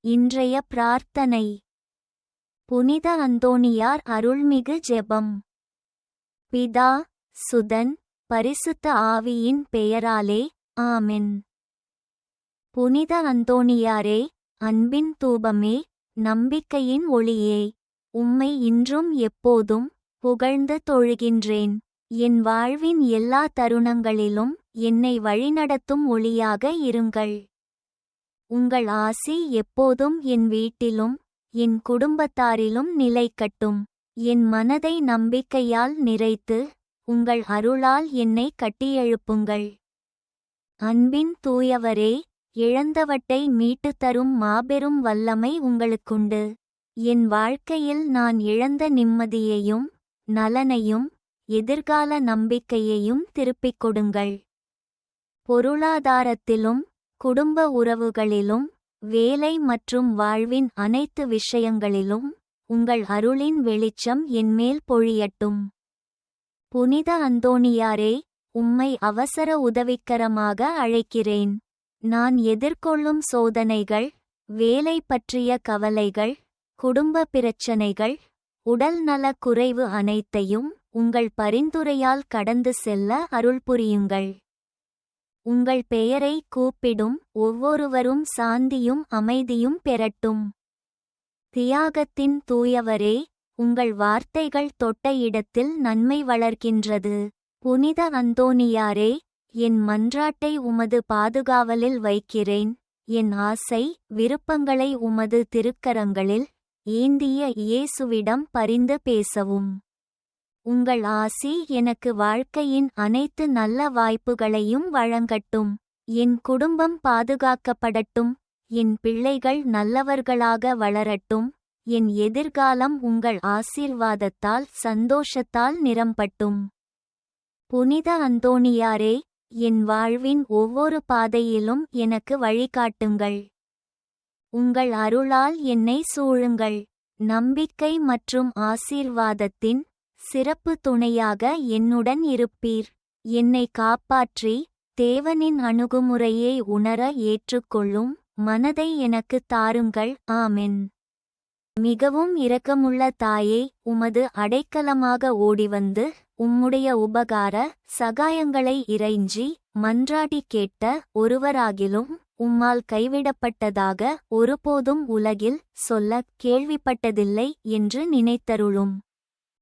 இன்றைய பிரார்த்தனை. புனித அந்தோணியார் அருள்மிகு ஜெபம். பிதா சுதன் பரிசுத்த ஆவியின் பெயராலே ஆமென். புனித அந்தோணியாரே அன்பின் தூபமே நம்பிக்கையின் ஒளியே உம்மை இன்றும் எப்போதும் புகழ்ந்து தொழுகின்றேன். என் வாழ்வின் எல்லா தருணங்களிலும் என்னை வழிநடத்தும் ஒளியாக இருங்கள். உங்கள் ஆசி எப்போதும் என் வீட்டிலும் என் குடும்பத்தாரிலும் நிலைக்கட்டும். என் மனதை நம்பிக்கையால் நிறைத்து உங்கள் அருளால் என்னை கட்டியெழுப்புங்கள். அன்பின் தூயவரே இழந்தவற்றை மீட்டுத் தரும் மாபெரும் வல்லமை உங்களுக்குண்டு. என் வாழ்க்கையில் நான் இழந்த நிம்மதியையும் நலனையும் எதிர்கால நம்பிக்கையையும் திருப்பிக் கொடுங்கள். பொருளாதாரத்திலும் குடும்ப உறவுகளிலும் வேலை மற்றும் வாழ்வின் அனைத்து விஷயங்களிலும் உங்கள் அருளின் வெளிச்சம் என்மேல் பொழியட்டும். புனித அந்தோணியாரே உம்மை அவசர உதவிக்கரமாக அழைக்கிறேன். நான் எதிர்கொள்ளும் சோதனைகள் வேலை பற்றிய கவலைகள் குடும்ப பிரச்சனைகள் உடல் நலக் குறைவு அனைத்தையும் உங்கள் பரிந்துரையால் கடந்து செல்ல அருள் புரியுங்கள். உங்கள் பெயரை கூப்பிடும் ஒவ்வொருவரும் சாந்தியும் அமைதியும் பெறட்டும். தியாகத்தின் தூயவரே உங்கள் வார்த்தைகள் தொட்ட இடத்தில் நன்மை வளர்க்கின்றது. புனித அந்தோனியாரே என் மன்றாட்டை உமது பாதுகாவலில் வைக்கிறேன். என் ஆசை விருப்பங்களை உமது திருக்கரங்களில் ஏந்திய இயேசுவிடம் பரிந்து பேசவும். உங்கள் ஆசி எனக்கு வாழ்க்கையின் அனைத்து நல்ல வாய்ப்புகளையும் வழங்கட்டும். என் குடும்பம் பாதுகாக்கப்படட்டும். என் பிள்ளைகள் நல்லவர்களாக வளரட்டும். என் எதிர்காலம் உங்கள் ஆசீர்வாதத்தால் சந்தோஷத்தால் நிரம்பட்டும். புனித அந்தோணியாரே என் வாழ்வின் ஒவ்வொரு பாதையிலும் எனக்கு வழிகாட்டுங்கள். உங்கள் அருளால் என்னை சூழுங்கள். நம்பிக்கை மற்றும் ஆசீர்வாதத்தின் சிறப்பு துணையாக என்னுடன் இருப்பீர். என்னை காப்பாற்றி தேவனின் அணுகுமுறையை உணர ஏற்றுக்கொள்ளும் மனதை எனக்கு தாருங்கள். ஆமென். மிகவும் இரக்கமுள்ள தாயே உமது அடைக்கலமாக ஓடிவந்து உம்முடைய உபகார சகாயங்களை இறைஞ்சி மன்றாடி கேட்ட ஒருவராகிலும் உம்மால் கைவிடப்பட்டதாக ஒருபோதும் உலகில் சொல்ல கேள்விப்பட்டதில்லை என்று நினைத்தருளும்.